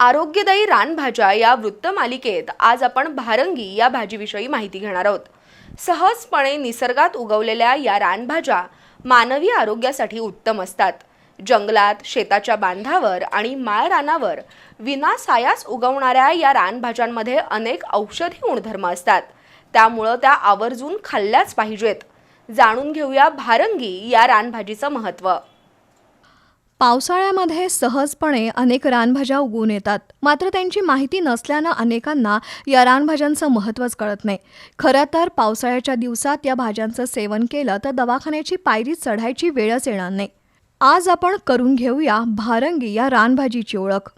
आरोग्यदायी रानभाज्या या वृत्तमालिकेत आज आपण भारंगी या भाजीविषयी माहिती घेणार आहोत. सहजपणे निसर्गात उगवलेल्या या रानभाज्या मानवी आरोग्यासाठी उत्तम असतात. जंगलात शेताच्या बांधावर आणि माळरानावर विना विनासायास उगवणाऱ्या या रानभाज्यांमध्ये अनेक औषधी गुणधर्म असतात. त्यामुळं त्या आवर्जून खाल्ल्याच पाहिजेत. जाणून घेऊया भारंगी या रानभाजीचं महत्त्व. पावसाळ्यामध्ये सहजपणे अनेक रानभाज्या उगवून येतात. मात्र त्यांची माहिती नसल्यानं अनेकांना या रानभाज्यांचं महत्त्वच कळत नाही. खरं तर पावसाळ्याच्या दिवसात या भाज्यांचं सेवन केलं तर दवाखान्याची पायरी चढायची वेळच येणार नाही. आज आपण करून घेऊया भारंगी या रानभाजीची ओळख.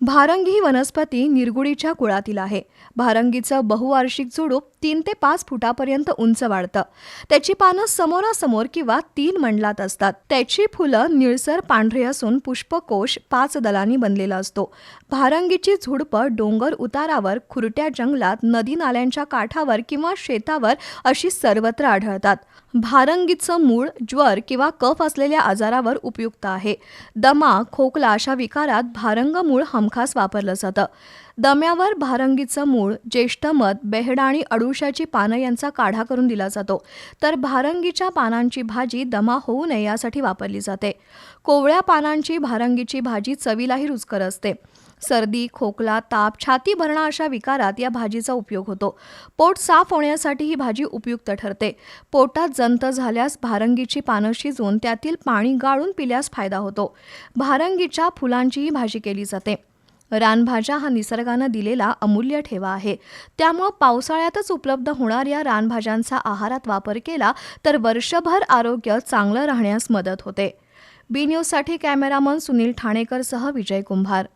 भारंगी ही वनस्पती निरगुडीच्या कुळातील आहे. भारंगीचं बहुवार्षिक झुडूप तीन ते पाच फुटापर्यंत उंच वाढतं. त्याची पानं समोरासमोर किंवा तीन मंडलात असतात. त्याची फुलं निळसर पांढरी असून पुष्पकोश पाच दलांनी बनलेला असतो. भारंगीची झुडपं डोंगर उतारावर खुरट्या जंगलात नदी नाल्यांच्या काठावर किंवा शेतावर अशी सर्वत्र आढळतात. भारंगीचं मूळ ज्वर किंवा कफ असलेल्या आजारावर उपयुक्त आहे. दमा खोकला अशा विकारात भारंग मूळ हमखास वापरलं जातं दम्यावर भारंगीचं मूळ ज्येष्ठ मत बेहडा आणि अडुळशाची पानं यांचा काढा करून दिला जातो. तर भारंगीच्या पानांची भाजी दमा होऊ नये यासाठी वापरली जाते. कोवळ्या पानांची भारंगीची भाजी चवीलाही रुचकर असते. सर्दी खोकला ताप छाती भरणा अशा विकारात या भाजीचा उपयोग होतो. पोट साफ होण्यासाठी ही भाजी उपयुक्त ठरते. पोटात जंत झाल्यास भारंगीची पानं शिजवून त्यातील पाणी गाळून पिल्यास फायदा होतो. भारंगीच्या फुलांचीही भाजी केली जाते. रानभाज्या हा निसर्गानं दिलेला अमूल्य ठेवा आहे. त्यामुळं पावसाळ्यातच उपलब्ध होणाऱ्या रानभाज्यांचा आहारात वापर केला तर वर्षभर आरोग्य चांगलं राहण्यास मदत होते. बी न्यूजसाठी कॅमेरामन सुनील ठाणेकरसह विजय कुंभार.